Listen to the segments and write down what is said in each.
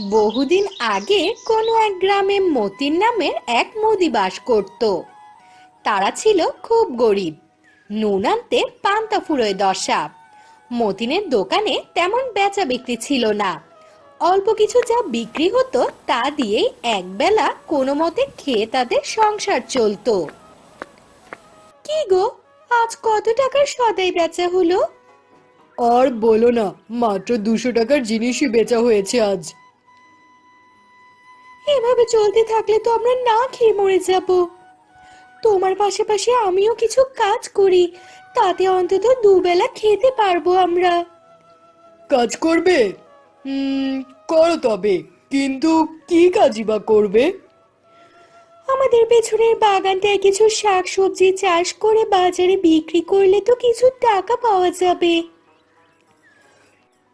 বহুদিন আগে কোনো এক গ্রামে মতিন নামের এক মুদি বাস করত। তারা ছিল খুব গরিব। নুন আনতে পান্তা ফুরোয় দশা। মতিনের দোকানে তেমন বেচা বিক্রি ছিল না। অল্প কিছু যা বিক্রি হতো তা দিয়েই একবেলা কোনো মতে খেয়ে তাদের সংসার চলতো। কি গো, আজ কত টাকার সদাই বেচা হলো? আর বলো না, মাত্র দুশো টাকার জিনিসই বেচা হয়েছে আজ। এভাবে চলতে থাকলে তো আমরা না খেয়ে মরে যাব। তোমার পাশাপাশি আমিও কিছু কাজ করি তাতে অন্তত দুবেলা খেতে পারব আমরা। কাজ করবে? হুম করো তবে কিন্তু কি কাজই বা করবে? আমাদের পেছনের বাগানটায় কিছু শাক সবজি চাষ করে বাজারে বিক্রি করলে তো কিছু টাকা পাওয়া যাবে।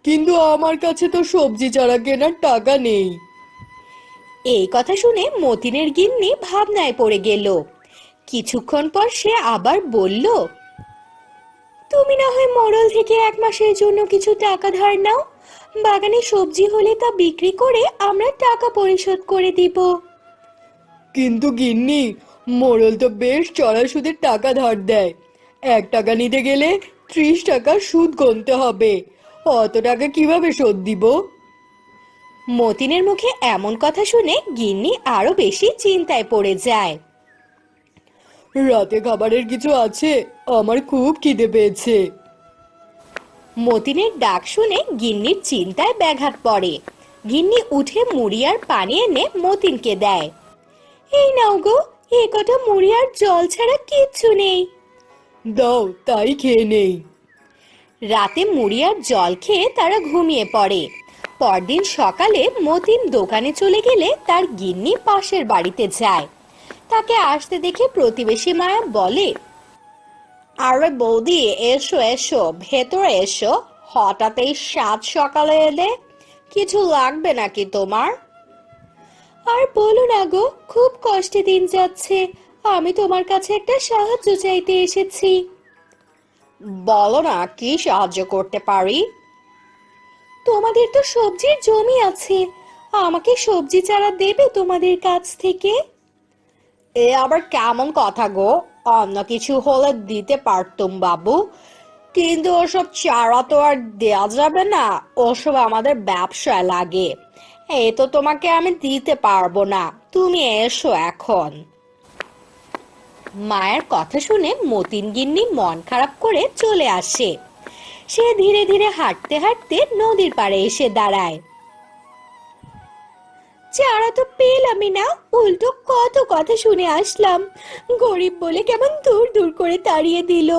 কিন্তু আমার কাছে তো সবজি চারা কেনার টাকা নেই। এই কথা শুনে মতিনের গিন্নি ভাবনায় পড়ে গেল। কিছুক্ষণ পর সে আবার বলল, তুমি না হয় মরল থেকে এক মাসের জন্য কিছু টাকা ধার নাও। বাগানে সবজি হলে তা বিক্রি করে আমরা টাকা পরিশোধ করে দিব। কিন্তু গিন্নি মোড়ল তো বেশ চড়া সুদের টাকা ধার দেয়। এক টাকা নিতে গেলে ত্রিশ টাকা সুদ গুনতে হবে। অত টাকা কীভাবে শোধ দিব? মতিনের মুখে এমন কথা শুনে গিন্নি আরও বেশি চিন্তায় পড়ে যায়। রাতে খাবারের কিছু আছে, আমার খুব খিদে পেয়েছে। মতিনের ডাক শুনে গিন্নির চিন্তায় ব্যাঘাত পড়ে। গিন্নি উঠে মুড়ি আর পানি এনে মতিনকে দেয়। এই নাও গো, এ কটা মুড়ি আর জল ছাড়া কিচ্ছু নেই। দাও, তাই খেয়ে নেই। রাতে মুড়ি আর জল খেয়ে তারা ঘুমিয়ে পড়ে। পরদিন সকালে মতিন দোকানে চলে গেলে তার গিন্নি পাশের বাড়িতে যায়। তাকে আসতে দেখে প্রতিবেশী মায়া বলে, আরে বৌদি, এসো এসো, ভেতরে এসো। হঠাৎ এই সাত সকালে এলে কিছু লাগবে নাকি তোমার? আর বলো না গো, খুব কষ্টে দিন যাচ্ছে। আমি তোমার কাছে একটা সাহায্য চাইতে এসেছি। বলো না, কি সাহায্য করতে পারি? তোমাদের তো সবজির জমি আছে। আমাকে সবজি চারা দেবে তোমাদের কাছ থেকে? এ আবার কেমন কথা গো? অন্য কিছু হলে দিতে পারতুম বাবু। কিন্তু ওসব চারা তো আর দেওয়া যাবে না। ওসব আমাদের ব্যবসায় লাগে। এ তো তোমাকে আমি দিতে পারব না। তুমি এসো এখন। মায়ের কথা শুনে মতিন গিন্নি মন খারাপ করে চলে আসে। সে ধীরে ধীরে হাঁটতে হাঁটতে নদীর পাড়ে এসে দাঁড়ায়। চারা তো পেলামই না, উল্টো কত কথা শুনে আসলাম। গরিব বলে কেমন দূর দূর করে তাড়িয়ে দিল।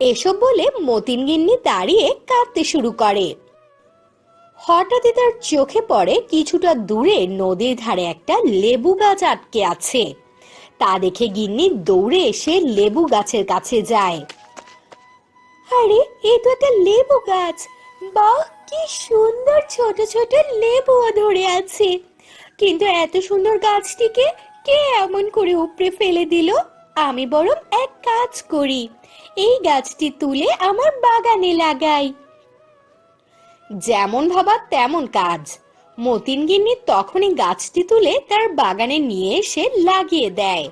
এসব বলে মতিন গিন্নি দাঁড়িয়ে কাঁদতে শুরু করে। হঠাৎই তার চোখে পড়ে কিছুটা দূরে নদীর ধারে একটা লেবু গাছ আটকে আছে। তা দেখে গিন্নি দৌড়ে এসে লেবু গাছের কাছে যায়। আরে, এ তো একটা লেবু গাছ। বাহ, কি সুন্দর ছোট ছোট লেবুও ধরে আছে। কিন্তু এত সুন্দর গাছটিকে কে এমন করে উপড়ে ফেলে দিল? আমি বরং এক কাজ করি। এই গাছটি তুলে আমার বাগানে লাগাই। যেমন ভাবা তেমন কাজ। মতিন গিন্নি তখনই গাছটি তুলে তার বাগানে নিয়ে এসে লাগিয়ে দেয়।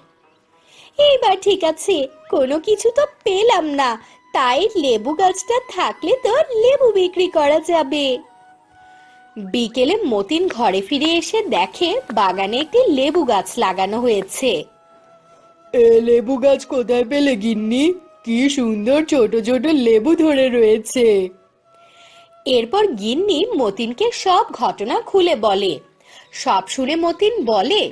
এইবার ঠিক আছে, কোনো কিছু তো পেলাম না। তাই লেবু গাছটা থাকলে তো লেবু বিক্রি করা যাবে। বিকেলে মতিন ঘরে ফিরে এসে দেখে বাগানে একটি লেবু গাছ লাগানো হয়েছে। এ লেবু গাছ কোথায় পেলে গিন্নি? কি সুন্দর ছোট ছোট লেবু ধরে রয়েছে। এরপর গিন্নি মতিনকে সব ঘটনা খুলে বলে। সব শুনে মতিন বলে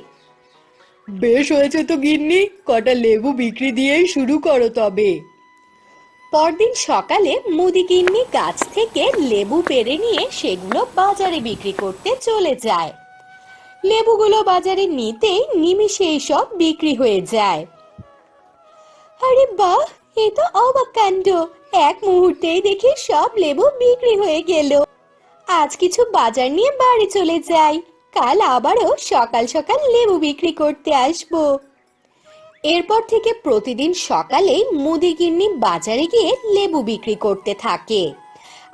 বেশ হয়েছে তো গিন্নি কটা লেবু বিক্রি দিয়েই শুরু করো তবে। পরদিন সকালে মুদি গিন্নি গাছ থেকে লেবু পেরে নিয়ে সেগুলো বাজারে বিক্রি করতে চলে যায়। লেবুগুলো বাজারে নিতেই নিমিষে সব বিক্রি হয়ে যায়। আরে বাহ, এ তো অবাক কাণ্ড। এক মুহূর্তেই দেখি সব লেবু বিক্রি হয়ে গেল। আজ কিছু বাজার নিয়ে বাড়ি চলে যাই। কাল আবারও সকাল সকাল লেবু বিক্রি করতে আসব। এরপর থেকে প্রতিদিন সকালে মুদিগিন্নি বাজারে গিয়ে লেবু বিক্রি করতে থাকে।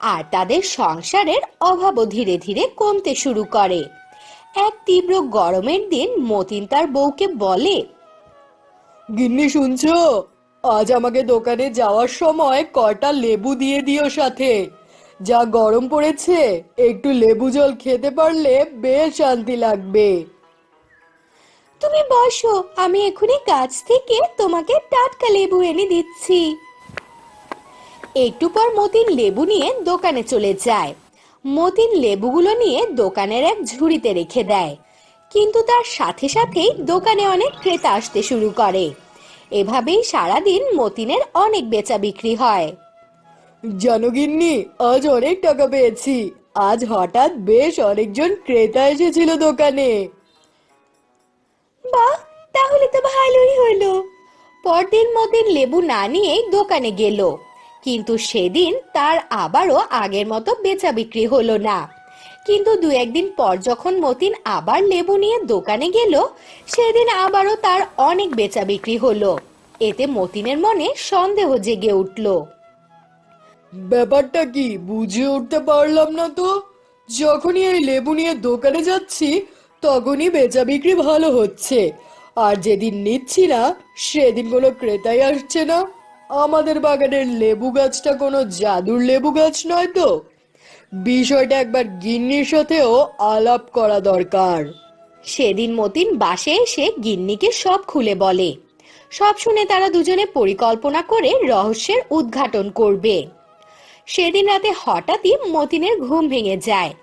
আর তাদের সংসারের অভাবও ধীরে ধীরে কমতে শুরু করে। এক তীব্র গরমের দিন মতিন তার বউকে বলে, গিন্নি, শুনছো? আজ আমাকে দোকানে যাওয়ার সময় কটা লেবু দিয়ে দিও সাথে। যা গরম পড়েছে, একটু লেবু জল খেতে পারলে বেশ শান্তি লাগবে। তুমি বসো, আমি এখনই গাছ থেকে তোমাকে টাটকা লেবু এনে দিচ্ছি। একটু পর মতিন লেবু নিয়ে দোকানে চলে যায়। মতিন লেবুগুলো নিয়ে দোকানের এক ঝুড়িতে রেখে দেয়। কিন্তু তার সাথে সাথেই দোকানে অনেক ক্রেতা আসতে শুরু করে। এভাবেই সারাদিন মতিনের অনেক বেচা বিক্রি হয়। জানো গিন্নি আজ অনেক টাকা পেয়েছি। আজ হঠাৎ বেশ অনেকজন ক্রেতা এসেছিল দোকানে। বাহ, তাহলে তো ভালোই হলো। পরদিন মতিন লেবু না নিয়েই দোকানে গেল। কিন্তু সেদিন তার আবারও আগের মতো বেচা বিক্রি হলো না। কিন্তু দু একদিন পর যখন মতিন আবার লেবু নিয়ে দোকানে গেল, সেদিন আবারও তার অনেক বেচা বিক্রি হলো। এতে মতিনের মনে সন্দেহ জেগে উঠল। ব্যাপারটা কি বুঝে উঠতে পারলাম না তো? যখনই এই লেবু নিয়ে দোকানে যাচ্ছি তখনই বেচা বিক্রি ভালো হচ্ছে। আর যেদিন নিচ্ছি না, সেদিন কোনো ক্রেতাই আসছে না। আমাদের বাগানের লেবু গাছটা কোনো জাদুর লেবু গাছ নয় তো। বিষয়টা একবার গিন্নির সাথেও আলাপ করা দরকার। সেদিন মতিন বাসে এসে গিন্নিকে সব খুলে বলে। সব শুনে তারা দুজনে পরিকল্পনা করে রহস্যের উদ্ঘাটন করবে। সেদিন রাতে হঠাৎই মতিনের ঘুম ভেঙে যায়।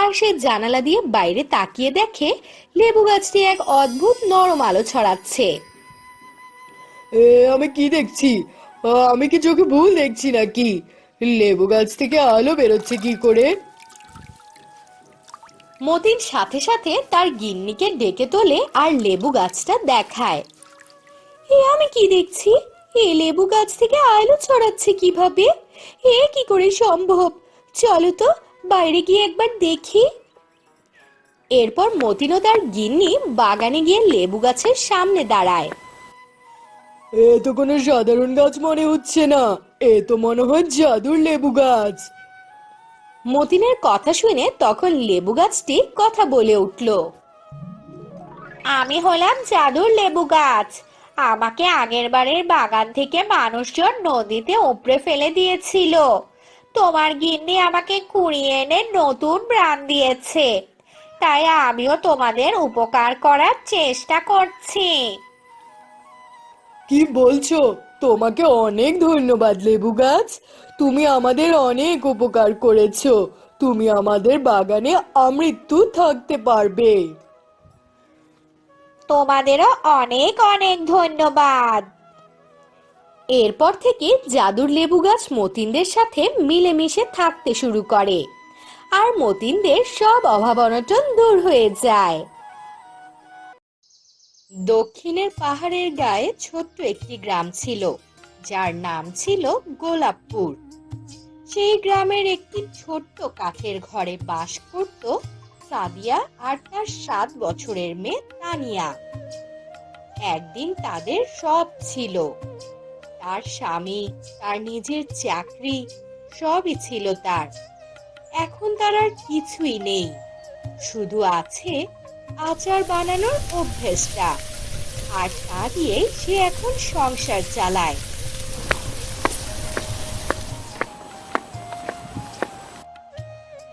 আর সে জানালা দিয়ে বাইরে তাকিয়ে দেখে লেবু গাছটি এক অদ্ভুত নরম আলো ছড়াচ্ছে। এ আমি কি দেখছি? আমি কি চোখে ভুল দেখছি নাকি? লেবু গাছ থেকে আলো বেরোচ্ছে কি করে? মতিন সাথে সাথে তার গিন্নিকে ডেকে তোলে আর লেবু গাছটা দেখায়। এ আমি কি দেখছি? এ লেবু গাছ থেকে আলো ছড়াচ্ছে কীভাবে? এ কি করে সম্ভব? চলো তো বাইরে গিয়ে একবার দেখি। এরপর মতিন তার গিন্নি বাগানে গিয়ে লেবু গাছের সামনে দাঁড়ায়। এ তো কোনো সাধারণ গাছ মনে হচ্ছে না। এ তো মনে হয় জাদুর লেবু গাছ। মতিনের কথা শুনে তখন লেবু গাছটি কথা বলে উঠল। আমি হলাম জাদুর লেবু গাছ। আমাকে আগের বারের বাগান থেকে মানুষজন নদীতে উপড়ে ফেলে দিয়েছিল। তোমার গিন্নি আমাকে কুড়িয়ে এনে নতুন প্রাণ দিয়েছে। তাই আমিও তোমাদের উপকার করার চেষ্টা করছি। কি বলছো? তোমাকে অনেক ধন্যবাদ, লেবু গাছ। তুমি আমাদের অনেক উপকার করেছ। তুমি আমাদের বাগানে আমৃত্যু থাকতে পারবে। তোমাদেরও অনেক অনেক ধন্যবাদ। এরপর থেকে জাদুর লেবু গাছ মতিনদের সাথে মিলেমিশে থাকতে শুরু করে আর মতিনদের সব অভাব অনটন দূর হয়ে যায়। দক্ষিণের পাহাড়ের গায়ে ছোট্ট একটি গ্রাম ছিল, যার নাম ছিল গোলাপপুর। সেই গ্রামের একটি ছোট্ট কাঠের ঘরে বাস করত সাদিয়া আর তার সাত বছরের মেয়ে তানিয়া। একদিন তাদের সব ছিল। তার স্বামী, তার নিজের চাকরি, সবই ছিল তার। এখন তার আর কিছুই নেই। শুধু আছে আচার বানানোর অভ্যেসটা। আর তা দিয়ে সে এখন সংসার চালায়।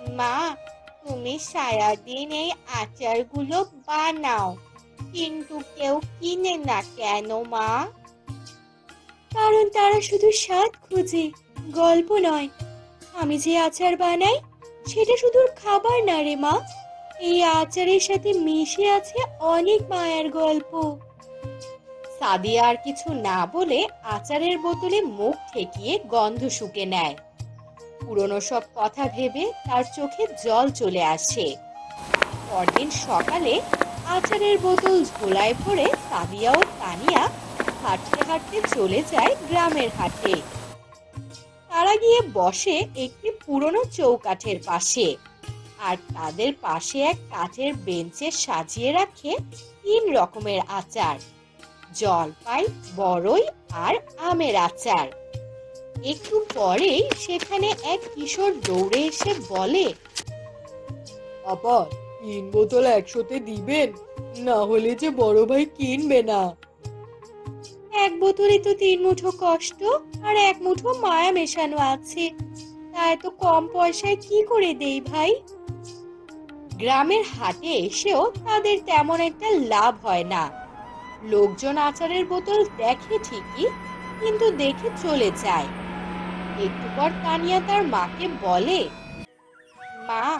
মা তুমি সারাদিন এই আচারগুলো বানাও কিন্তু কেউ কিনে না কেন মা? কারণ তারা শুধু স্বাদ খোঁজে গল্প নয়। আমি যে আচার বানাই সেটা শুধু খাবার না রে মা। এই আচারের সাথে মিশে আছে অনেক মায়ের গল্প। সাদিয়া আর কিছু না বলে আচারের বোতলে মুখ ঠেকিয়ে গন্ধ শুকে নেয়। পুরনো সব কথা ভেবে তার চোখে জল চলে আসে। পরদিন সকালে আচারের বোতল ঝোলায় ভরে সাদিয়া ও তানিয়া হাঁটতে হাঁটতে চলে যায় গ্রামের হাটে। তারা গিয়ে বসে একটি পুরনো চৌকাঠের পাশে। আর তাদের পাশে এক কাঠের বেঞ্চে সাজিয়ে রাখে তিন রকমের আচার। জলপাই বড়ই আর আমের আচার। একটু পরেই সেখানে এক কিশোর দৌড়ে এসে বলে আপা তিন বোতল একশোতে দিবেন? না হলে যে বড় ভাই কিনবে না। এক বোতলে তো তিন মুঠো কষ্ট আর এক মুঠো মায়া মেশানো আছে। তা এত কম পয়সায় কি করে দেই ভাই? গ্রামের হাটে এসেও তাদের তেমন একটা লাভ হয় না। লোকজন আচারের বোতল দেখে ঠিকই, কিন্তু দেখে চলে যায়। একটু পর তানিয়া তার মাকে বলে, মা,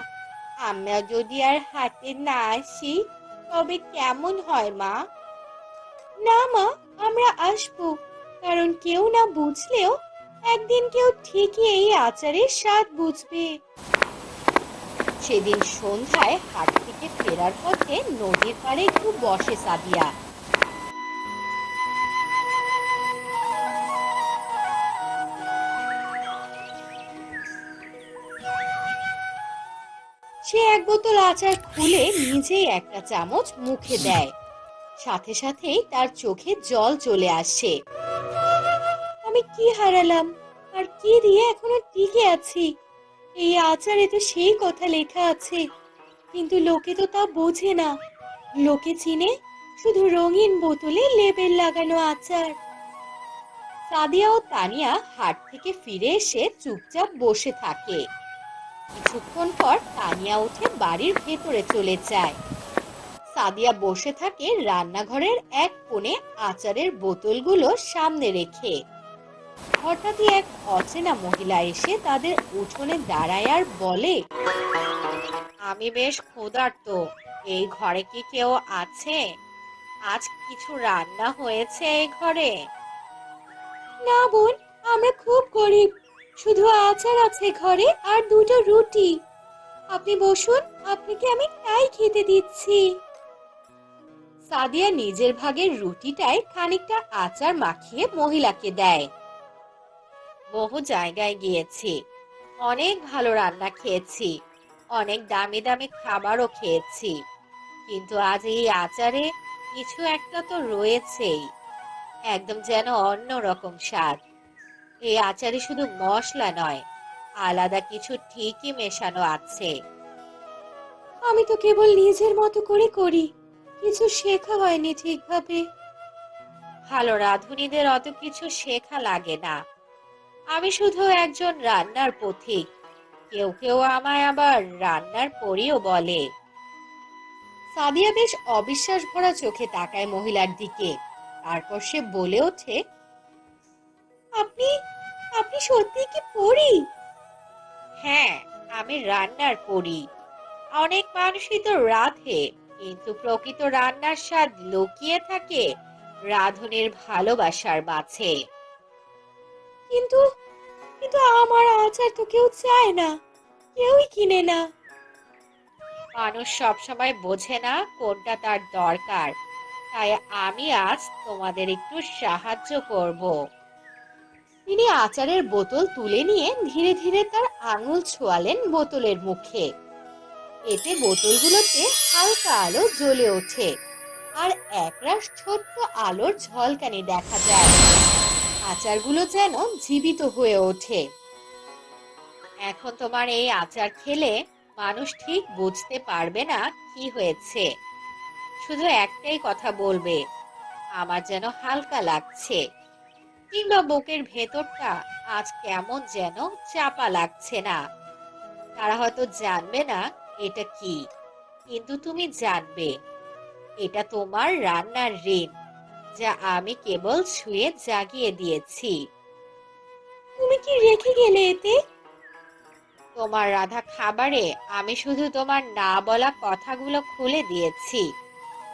আমরা যদি আর হাটে না আসি, তবে কেমন হয় মা? না মা, আমরা আসব। কারণ কেউ না বুঝলেও একদিন কেউ ঠিকই এই আচারের স্বাদ বুঝবে। সেদিন সন্ধ্যায় হাট থেকে ফেরার পথে নদীর পাড়ে একটু বসে সাদিয়া। সে এক বোতল আচার খুলে নিজেই একটা চামচ মুখে দেয়। সাথে সাথেই তার চোখে জল চলে আসে। আমি কি হারালাম? আর কি দিয়ে এখনও টিকে আছি? এই আচারে তো সেই কথা লেখা আছে। কিন্তু লোকে তো তা বোঝে না। লোকে চিনে শুধু রঙিন বোতলে লেবেল লাগানো আচার। সাদিয়া ও তানিয়া হাট থেকে ফিরে এসে চুপচাপ বসে থাকে। কিছুক্ষণ পর তানিয়া উঠে বাড়ির ভেতরে চলে যায়। সাদিয়া বসে থাকে রান্নাঘরের এক কোণে আচারের বোতলগুলো সামনে রেখে। হঠাৎই এক অচেনা মহিলা এসে তাদের উঠোনে দাঁড়ায় আর বলে, আমি বেশ ক্ষুধার্ত, এই ঘরে কি কেউ আছে? আজ কিছু রান্না হয়েছে এই ঘরে? না বোন, আমরা খুব গরিব। শুধু আচার আছে ঘরে আর দুটো রুটি। আপনি বসুন, আপনাকে আমি তাই খেতে দিচ্ছি। সাদিয়া নিজের ভাগের রুটিটায় খানিকটা আচার মাখিয়ে মহিলাকে দেয়। বহু জায়গায় গিয়েছি। অনেক ভালো রান্না খেয়েছি। অনেক দামি দামি খাবারও খেয়েছি। কিন্তু আজ এই আচারে কিছু একটা তো রয়েছেই। একদম যেন অন্য রকম স্বাদ। এই আচারে শুধু মশলা নয় আলাদা কিছু ঠিকই মেশানো আছে। আমি তো কেবল নিজের মতো করে করি কিছু শেখা হয়নি ঠিকভাবে। ভালো রাঁধুনিদের অত কিছু শেখা লাগে না। আমি শুধু একজন রান্নার পথিক কেউ কেউ আমায় আবার রান্নার পরিও বলে। সাদিয়া বেশ অবিশ্বাস ভরা চোখে তাকায় মহিলার দিকে তারপর সে বলে ওঠে আপনি আপনি সত্যি কি পড়ি হ্যাঁ আমি রান্নার পড়ি অনেক মানুষই তো রাধে কিন্তু প্রকৃত রান্নার স্বাদ লুকিয়ে থাকে রাধুনের ভালোবাসার মাঝে। কিন্তু কিন্তু আমার আচার তো কেউ চায় না কেউই কিনে না। মানুষ সবসময় বোঝে না কোনটা তার দরকার তাই আমি আজ তোমাদের একটু সাহায্য করব। তিনি আচারের বোতল তুলে নিয়ে ধীরে ধীরে তার আঙুল ছোঁয়ালেন বোতলের মুখে। এতে বোতলগুলোতে হালকা আলো জ্বলে ওঠে আর একরাশ ছোট্ট আলোর ঝলকানি দেখা যায়। আচারগুলো যেন জীবিত হয়ে ওঠে। এখন তোমার এই আচার খেলে মানুষ ঠিক বুঝতে পারবে না কি হয়েছে। শুধু একটাই কথা বলবে, আমার যেন হালকা লাগছে। কিংবা বুকের ভেতরটা আজ কেমন যেন চাপা লাগছে না। তারা হয়তো জানবে না এটা কি কিন্তু তুমি জানবে এটা তোমার রান্নার ঋণ যা আমি কেবল ছুঁয়ে জাগিয়ে দিয়েছি। তুমি কি রেখে গেলে এতে? তোমার রাধা খাবারে আমি শুধু তোমার না বলা কথাগুলো খুলে দিয়েছি।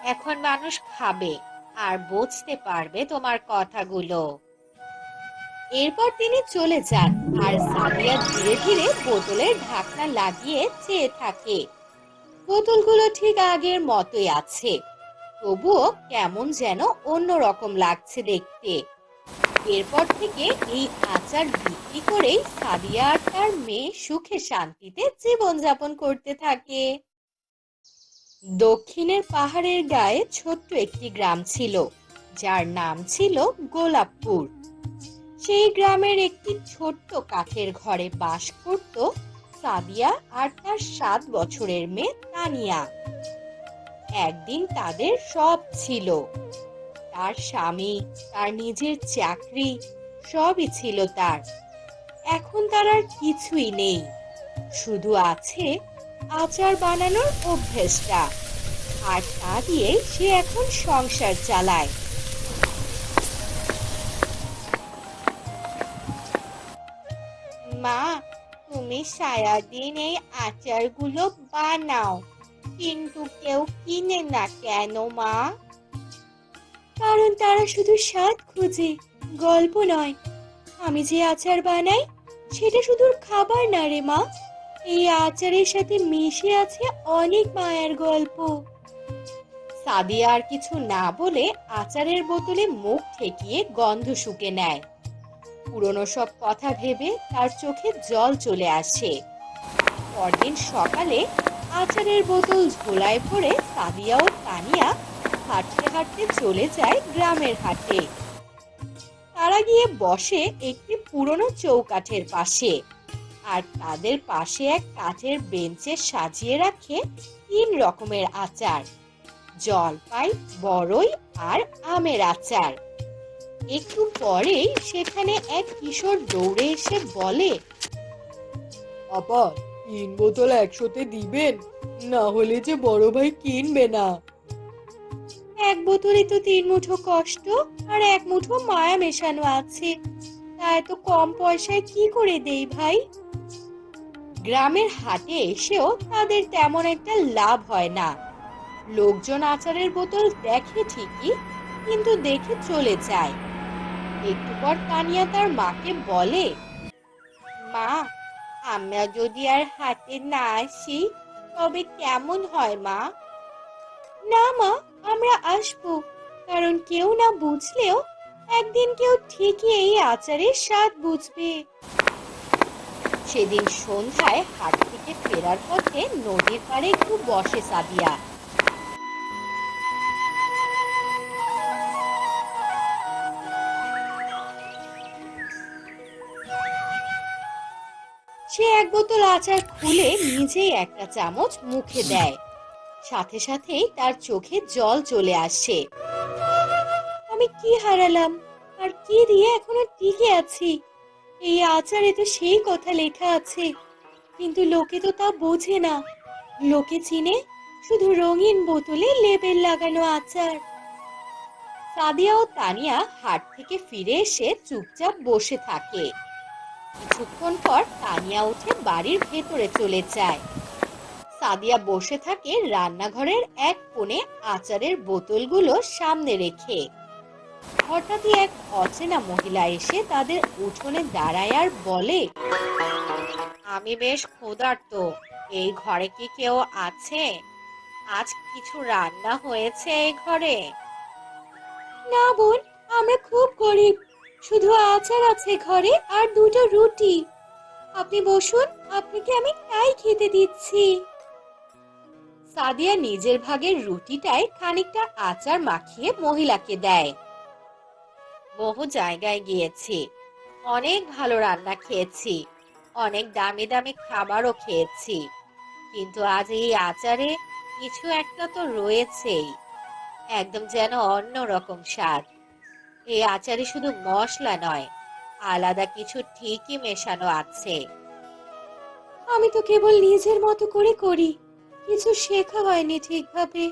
এখন মানুষ খাবে আর বুঝতে পারবে তোমার কথাগুলো। এরপর তিনি চলে যান আর সাদিয়া ধীরে ধীরে বোতলের ঢাকনা লাগিয়ে চেয়ে থাকে। বোতলগুলো ঠিক আগের মতোই আছে। তবুও কেমন যেন অন্যরকম লাগছে দেখতে। এরপর থেকে এই আচার বিক্রি করেই সাদিয়া আর তার মেয়ে সুখে শান্তিতে জীবনযাপন করতে থাকে। দক্ষিণের পাহাড়ের গায়ে ছোট্ট একটি গ্রাম ছিল, যার নাম ছিল গোলাপপুর। সেই গ্রামের একটি ছোট্ট কাঠের ঘরে বাস করত সাদিয়া আর তার সাত বছরের মেয়ে তানিয়া। একদিন তাদের সব ছিল। তার স্বামী, তার নিজের চাকরি, সবই ছিল তার। এখন তার আর কিছুই নেই। শুধু আছে আচার বানানোর অভ্যেসটা। আর তা দিয়ে সে এখন সংসার চালায়। তুমি সারাদিন এই আচারগুলো বানাও কিন্তু কেউ কিনে না কেন মা? কারণ তারা শুধু স্বাদ খোঁজে গল্প নয়। আমি যে আচার বানাই সেটা শুধু খাবার না রে মা। এই আচারের সাথে মিশে আছে অনেক মায়ের গল্প। সাদিয়া আর কিছু না বলে আচারের বোতলে মুখ ঠেকিয়ে গন্ধ শুকে নেয়। পুরনো সব কথা ভেবে তার চোখে জল চলে আসে। পরদিন সকালে আচারের বোতল ঝোলায় ভরে সাদিয়া ও তানিয়া হাঁটতে হাঁটতে চলে যায় গ্রামের হাটে। তারা গিয়ে বসে একটি পুরনো চৌকাঠের পাশে আর তাদের পাশে এক কাঠের বেঞ্চে সাজিয়ে রাখে তিন রকমের আচার, জলপাই বড়ই আর আমের আচার। একটু পরেই সেখানে এক কিশোর দৌড়ে এসে বলে আপা তিন বোতল একশোতে দিবেন? না হলে যে বড় ভাই কিনবে না। এক বোতলে তো তিন মুঠো কষ্ট আর এক মুঠো মায়া মেশানো আছে। তা এত কম পয়সায় কি করে দেই ভাই? গ্রামের হাটে এসেও তাদের তেমন একটা লাভ হয় না। লোকজন আচারের বোতল দেখে ঠিকই কিন্তু দেখে চলে যায়। একটু পর তানিয়া তার মাকে বলে, মা, আমরা যদি আর হাতে না আসি, তবে কেমন হয় মা? না মা, আমরা আসব। কারণ কেউ না বুঝলেও একদিন কেউ ঠিকই এই আচারের স্বাদ বুঝবে। সেদিন সন্ধ্যায় হাট থেকে ফেরার পথে নদীর পাড়ে একটু বসে সাদিয়া। সে এক বোতল আচার খুলে নিজেই একটা চামচ মুখে দেয়। সাথে সাথেই তার চোখে জল চলে আসে। আমি কি হারালাম? আর কি দিয়ে এখনও টিকে আছি? এই আচারে তো সেই কথা লেখা আছে। কিন্তু লোকে তো তা বোঝে না। লোকে চিনে শুধু রঙিন বোতলে লেবেল লাগানো আচার। সাদিয়া ও তানিয়া হাট থেকে ফিরে এসে চুপচাপ বসে থাকে। কিছুক্ষণ পর তানিয়া উঠে বাড়ির ভেতরে চলে যায়। সাদিয়া বসে থাকে রান্নাঘরের এক কোণে আচারের বোতলগুলো সামনে রেখে। হঠাৎই এক অচেনা মহিলা এসে তাদের উঠোনে দাঁড়ায় আর বলে, আমি বেশ ক্ষুধার্ত, এই ঘরে কি কেউ আছে? আজ কিছু রান্না হয়েছে এই ঘরে? না বোন, আমরা খুব গরিব। শুধু আচার আছে ঘরে আর দুটো রুটি। আপনি বসুন, আপনাকে আমি তাই খেতে দিচ্ছি। সাদিয়া নিজের ভাগের রুটিটায় খানিকটা আচার মাখিয়ে মহিলাকে দেয়। বহু জায়গায় গিয়েছি। অনেক ভালো রান্না খেয়েছি। অনেক দামি দামি খাবারও খেয়েছি। কিন্তু আজ এই আচারে কিছু একটা তো রয়েছেই। একদম যেন অন্য রকম স্বাদ। এই আচারে শুধু মশলা নয় আলাদা কিছু ঠিকই মেশানো আছে। আমি তো কেবল নিজের মতো করে করি কিছু শেখা হয়নি ঠিকভাবে।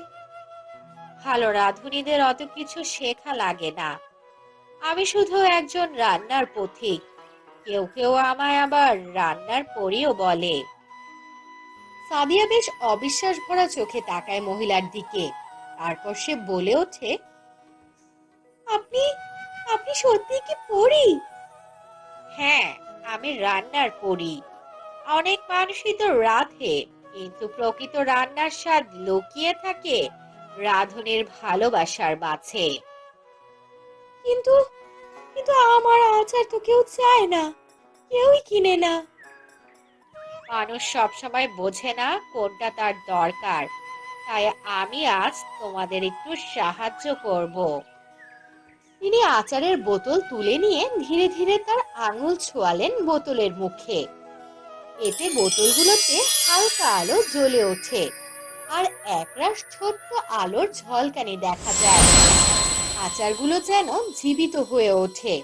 ভালো রাঁধুনিদের অত কিছু শেখা লাগে না। আমি শুধু একজন রান্নার পথিক কেউ কেউ আমায় আবার রান্নার পরিও বলে। সাদিয়া বেশ অবিশ্বাস ভরা চোখে তাকায় মহিলার দিকে তারপর সে বলে ওঠে আপনি আপনি সত্যি কি পড়ি হ্যাঁ আমি রান্নার পড়ি অনেক মানুষই তো রাধে কিন্তু প্রকৃত রান্নার স্বাদ লুকিয়ে থাকে রাধনের ভালোবাসার মাঝে। কিন্তু কিন্তু আমার আচার তো কেউ চায় না কেউই কিনে না। মানুষ সবসময় বোঝে না কোনটা তার দরকার তাই আমি আজ তোমাদের একটু সাহায্য করব। তিনি আচারের বোতল তুলে নিয়ে ধীরে ধীরে তার আঙুল ছোঁয়ালেন বোতলের মুখে। এতে বোতলগুলোতে হালকা আলো জ্বলে ওঠে আর একরাশ ছোট্ট আলোর ঝলকানি দেখা যায়। আচারগুলো যেন জীবিত হয়ে ওঠে।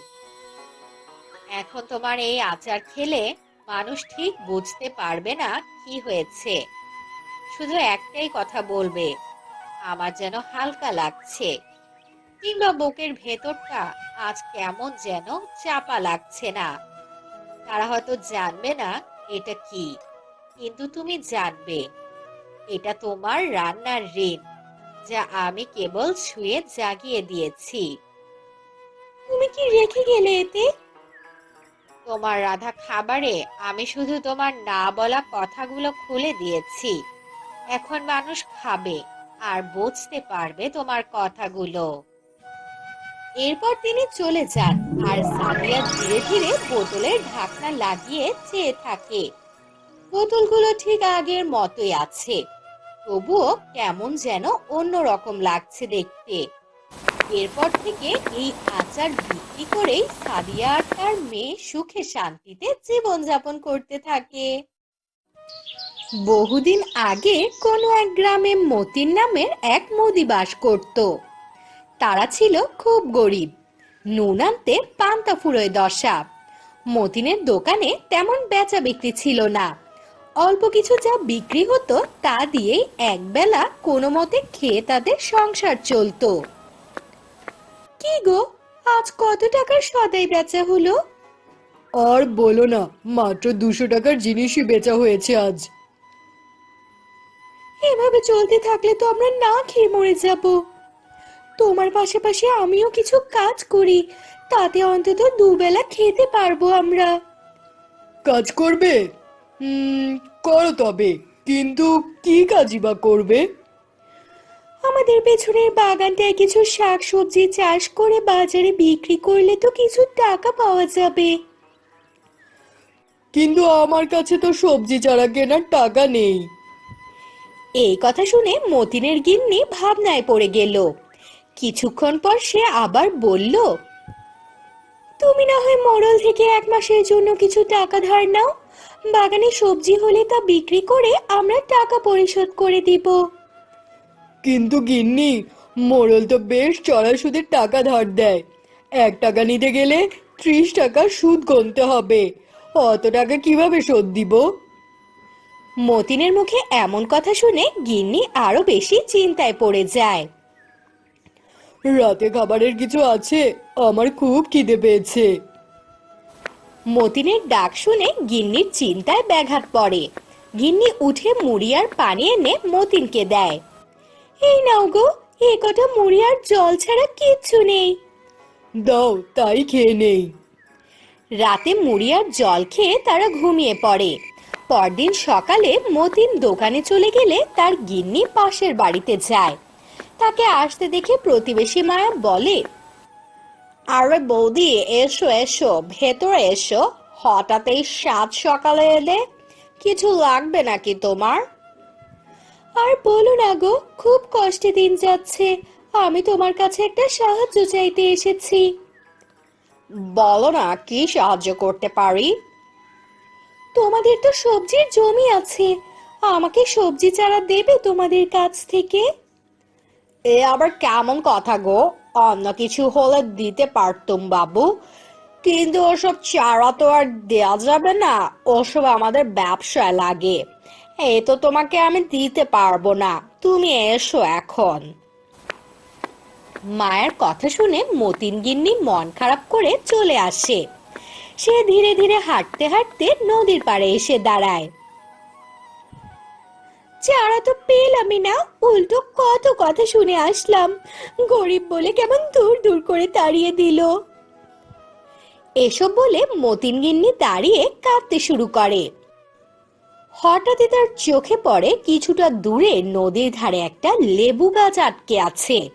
এখন তোমার এই আচার খেলে মানুষ ঠিক বুঝতে পারবে না কি হয়েছে। শুধু একটাই কথা বলবে, আমার যেন হালকা লাগছে। কিংবা বুকের ভেতরটা আজ কেমন যেন চাপা লাগছে না। তারা হয়তো জানবে না এটা কি কিন্তু তুমি জানবে এটা তোমার রান্নার ঋণ যা আমি কেবল ছুঁয়ে জাগিয়ে দিয়েছি। তুমি কি রেখে গেলে এতে? তোমার রাধা খাবারে আমি শুধু তোমার না বলা কথাগুলো খুলে দিয়েছি। এখন মানুষ খাবে আর বুঝতে পারবে তোমার কথাগুলো। এরপর তিনি চলে যান আর সাদিয়া ধীরে ধীরে বোতলের ঢাকনা লাগিয়ে চেয়ে থাকে। বোতলগুলো ঠিক আগের মতোই আছে। তবুও কেমন যেন অন্যরকম লাগছে দেখতে। এরপর থেকে এই আচার বিক্রি করেই সাদিয়া আর তার মেয়ে সুখে শান্তিতে জীবনযাপন করতে থাকে। বহুদিন আগে কোনো এক গ্রামে মতিন নামের এক মোদি বাস করত। তারা ছিল খুব গরিব। নুন আনতে পান্তা ফুরোয় দশা। মতিনের দোকানে তেমন বেচা বিক্রি ছিল না। অল্প কিছু যা বিক্রি হতো তা দিয়েই একবেলা কোনো মতে খেয়ে তাদের সংসার চলতো। কি গো আজ কত টাকার সদাই বেচা হলো? আর বলো না মাত্র দুশো টাকার জিনিসই বেচা হয়েছে আজ। এভাবে চলতে থাকলে তো আমরা না খেয়ে মরে যাব। তোমার পাশাপাশি আমিও কিছু কাজ করি। তাতে অন্তত দুবেলা খেতে পারব আমরা। কাজ করবে? হুম করো তবে। কিন্তু কি কাজই বা করবে? আমাদের পেছনের বাগানটায় কিছু শাক সবজি চাষ করে বাজারে বিক্রি করলে তো কিছু টাকা পাওয়া যাবে। কিন্তু আমার কাছে তো সবজি চারা কেনার টাকা নেই। এই কথা শুনে মতিনের গিন্নি ভাবনায় পড়ে গেল। কিছুক্ষণ পর সে আবার বলল, তুমি না হয় মোড়ল থেকে এক মাসের জন্য কিছু টাকা ধার নাও। বাগানে সবজি হলে তা বিক্রি করে আমরা টাকা পরিশোধ করে দিব। কিন্তু গিন্নি, মোড়ল তো বেশ চড়া সুদের টাকা ধার দেয়। এক টাকা নিতে গেলে ত্রিশ টাকা সুদ গুনতে হবে। অত টাকা কীভাবে শোধ দিব? মতিনের মুখে এমন কথা শুনে গিন্নি আরও বেশি চিন্তায় পড়ে যায়। রাতে খাবারের কিছু আছে? আমার খুব খিদে পেয়েছে। মতিনের ডাক শুনে গিন্নির চিন্তায় ব্যাঘাত পড়ে। গিন্নি উঠে মুড়ি আর পানি এনে মতিনকে দেয়। এই নাও গো এ কটা মুড়ি আর জল ছাড়া কিচ্ছু নেই। দাও তাই খেয়ে নেই। রাতে মুড়ি আর জল খেয়ে তারা ঘুমিয়ে পড়ে। পরদিন সকালে মতিন দোকানে চলে গেলে তার গিন্নি পাশের বাড়িতে যায়। তাকে আসতে দেখে প্রতিবেশী মায়া বলে, আরে বৌদি, এসো এসো, ভেতরে এসো। হঠাৎ এই সাত সকালে এলে কিছু লাগবে নাকি তোমার? আর বলো না গো, খুব কষ্টে দিন যাচ্ছে। আমি তোমার কাছে একটা সাহায্য চাইতে এসেছি। বলো না, কি সাহায্য করতে পারি? তোমাদের তো সবজির জমি আছে। আমাকে সবজি চারা দেবে তোমাদের কাছ থেকে? এ আবার কেমন কথা গো? অন্য কিছু হলে দিতে পারতুম বাবু। কিন্তু ওসব চারা তো আর দেওয়া যাবে না। ওসব আমাদের ব্যবসায় লাগে। এই তো তোমাকে আমি দিতে পারব না। তুমি এসো এখন। মায়ের কথা শুনে মতিন গিন্নি মন খারাপ করে চলে আসে। সে ধীরে ধীরে হাঁটতে হাঁটতে নদীর পাড়ে এসে দাঁড়ায়। চারা তো পেলামই না, উল্টো কত কথা শুনে আসলাম। গরিব বলে কেমন দূর দূর করে তাড়িয়ে দিল। এসব বলে মতিন গিন্নি দাঁড়িয়ে কাঁদতে শুরু করে। হঠাৎই তার চোখে পড়ে কিছুটা দূরে নদীর ধারে একটা লেবু গাছ আটকে আছে।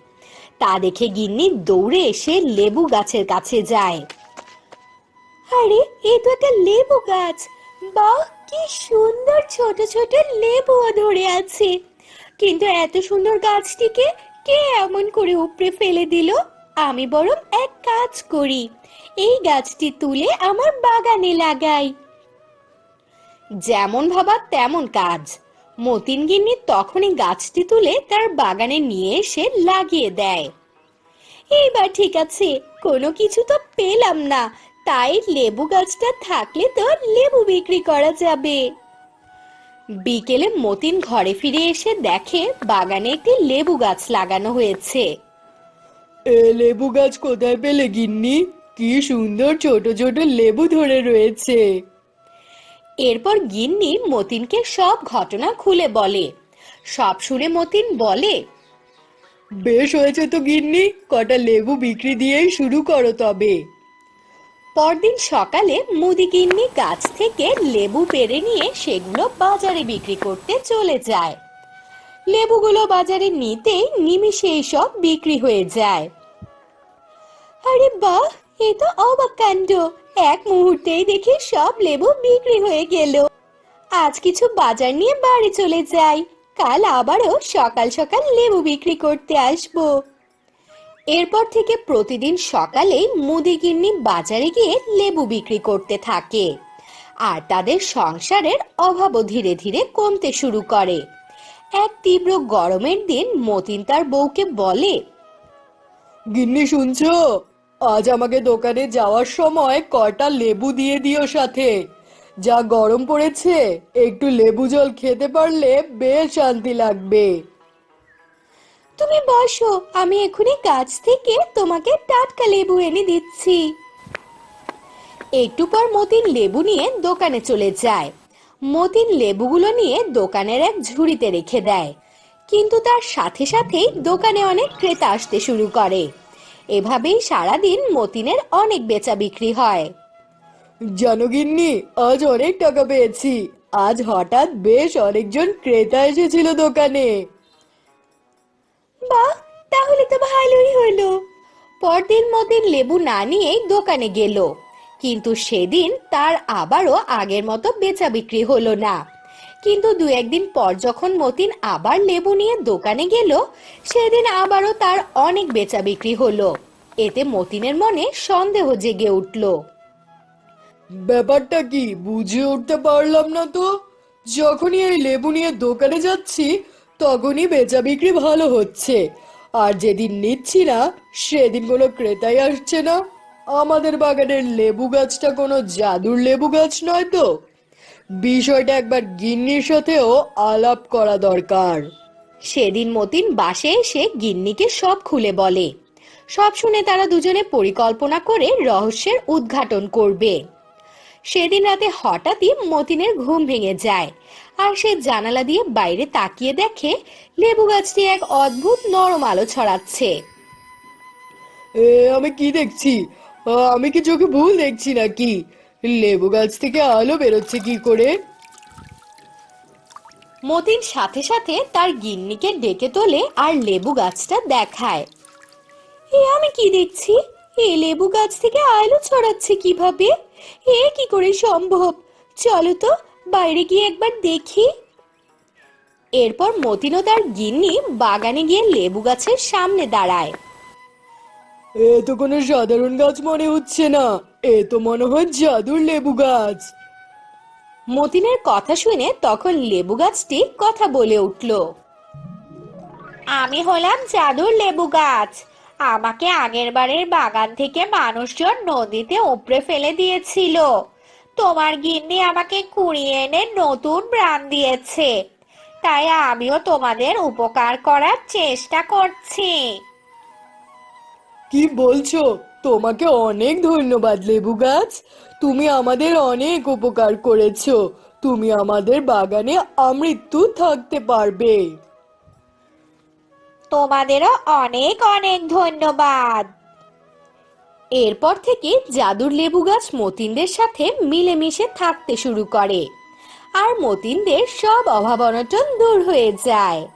তা দেখে গিন্নি দৌড়ে এসে লেবু গাছের কাছে যায়। আরে, এ তো একটা লেবু গাছ। বাহ কি সুন্দর ছোট ছোট লেবুও ধরে আছে। কিন্তু এত সুন্দর গাছটিকে কে এমন করে উপড়ে ফেলে দিল? আমি বরং এক কাজ করি, এই গাছটি তুলে আমার বাগানে লাগাই। যেমন ভাবা তেমন কাজ। মতিন গিন্নি তখনই গাছটি তুলে তার বাগানে নিয়ে এসে লাগিয়ে দেয়। এইবার ঠিক আছে, কোনো কিছু তো পেলাম না তাই লেবু গাছটা থাকলে তো লেবু বিক্রি করা যাবে। বিকেলে মতিন ঘরে ফিরে এসে দেখে বাগানে একটি লেবু গাছ লাগানো হয়েছে। এ লেবু গাছ কোথায় পেলে গিন্নি? কি সুন্দর ছোট ছোট লেবু ধরে রয়েছে। এরপর গিন্নি মতিনকে সব ঘটনা খুলে বলে। সব শুনে মতিন বলে বেশ হয়েছে তো গিন্নি কটা লেবু বিক্রি দিয়েই শুরু করো তবে। পরদিন সকালে মুদি গিন্নি গাছ থেকে লেবু পেরে নিয়ে সেগুলো বাজারে বিক্রি করতে চলে যায়। লেবুগুলো বাজারে নিতেই নিমিষে সব বিক্রি হয়ে যায়। আরে বাহ, এ তো অবাক কাণ্ড। এক মুহূর্তেই দেখি সব লেবু বিক্রি হয়ে গেল। আজ কিছু বাজার নিয়ে বাড়ি চলে যাই। কাল আবারও সকাল সকাল লেবু বিক্রি করতে আসব। এরপর থেকে প্রতিদিন সকালেই মুদিগিন্নি বাজারে গিয়ে লেবু বিক্রি করতে থাকে আর তাদের সংসারের অভাবও ধীরে ধীরে কমতে শুরু করে। এক তীব্র গরমের দিন মতিন তার বউকে বলে, গিন্নি শুনছো? আজ আমাকে দোকানে যাওয়ার সময় কটা লেবু দিয়ে দিও সাথে। যা গরম পড়েছে, একটু লেবু জল খেতে পারলে বেশ শান্তি লাগবে। তুমি বসো, আমি এখনই গাছ থেকে তোমাকে টাটকা লেবু এনে দিচ্ছি। একটু পর মতিন লেবু নিয়ে দোকানে চলে যায়। মতিন লেবুগুলো নিয়ে দোকানের এক ঝুড়িতে রেখে দেয়। কিন্তু তার সাথে সাথেই দোকানে অনেক ক্রেতা আসতে শুরু করে। এভাবেই সারাদিন মতিনের অনেক বেচা বিক্রি হয়। জনগিন্নি, আজ অনেক টাকা পেয়েছি। আজ হঠাৎ বেশ অনেকজন ক্রেতা এসেছিল দোকানে। বাহ তাহলে তো ভালোই হলো। পরদিন মতিন লেবু না নিয়েই দোকানে গেল। কিন্তু সেদিন তার আবারও আগের মতো বেচা বিক্রি হলো না। কিন্তু দু একদিন পর যখন মতিন আবার লেবু নিয়ে দোকানে গেল, সেদিন আবারও তার অনেক বেচা বিক্রি হলো। এতে মতিনের মনে সন্দেহ জেগে উঠল। ব্যাপারটা কি বুঝে উঠতে পারলাম না তো? যখনই এই লেবু নিয়ে দোকানে যাচ্ছি তখনই বেচা বিক্রি ভালো হচ্ছে। আর যেদিন নিচ্ছি না, সেদিন কোনো ক্রেতাই আসছে না। আমাদের বাগানের লেবু গাছটা কোনো জাদুর লেবু গাছ নয় তো। বিষয়টা একবার গিন্নির সাথেও আলাপ করা দরকার। সেদিন মতিন বাসে এসে গিন্নিকে সব খুলে বলে। সব শুনে তারা দুজনে পরিকল্পনা করে রহস্যের উদ্ঘাটন করবে। সেদিন রাতে হঠাৎই মতিনের ঘুম ভেঙে যায়। আর সে জানালা দিয়ে বাইরে তাকিয়ে দেখে লেবু গাছটি এক অদ্ভুত নরম আলো ছড়াচ্ছে। এ আমি কি দেখছি? আমি কি চোখে ভুল দেখছি নাকি? লেবু গাছ থেকে আলো বেরোচ্ছে কি করে? মতিন সাথে সাথে তার গিন্নিকে ডেকে তোলে আর লেবু গাছটা দেখায়। এ আমি কি দেখছি? এ লেবু গাছ থেকে আলো ছড়াচ্ছে কীভাবে? এ কি করে সম্ভব? চলো তো বাইরে গিয়ে একবার দেখি। এরপর মতিন তার গিন্নি বাগানে গিয়ে লেবু গাছের সামনে দাঁড়ায়। এ তো কোনো সাধারণ গাছ মনে হচ্ছে না। এ তো মনে হয় জাদুর লেবু গাছ। মতিনের কথা শুনে তখন লেবু গাছটি কথা বলে উঠল। আমি হলাম জাদুর লেবু গাছ। আমাকে আগের বারের বাগান থেকে মানুষজন নদীতে উপড়ে ফেলে দিয়েছিল। তোমার গিন্নি আমাকে কুড়িয়ে এনে নতুন প্রাণ দিয়েছে। তাই আমিও তোমাদের উপকার করার চেষ্টা করছি। কি বলছো? তোমাকে অনেক ধন্যবাদ লেবু গাছ। তুমি আমাদের অনেক উপকার করেছ। তুমি আমাদের বাগানে আমৃত্যু থাকতে পারবে। তোমাদেরও অনেক অনেক ধন্যবাদ। এরপর থেকে জাদুর লেবু গাছ মতিনদের সাথে মিলেমিশে থাকতে শুরু করে। আর মতিনদের সব অভাব অনটন দূর হয়ে যায়।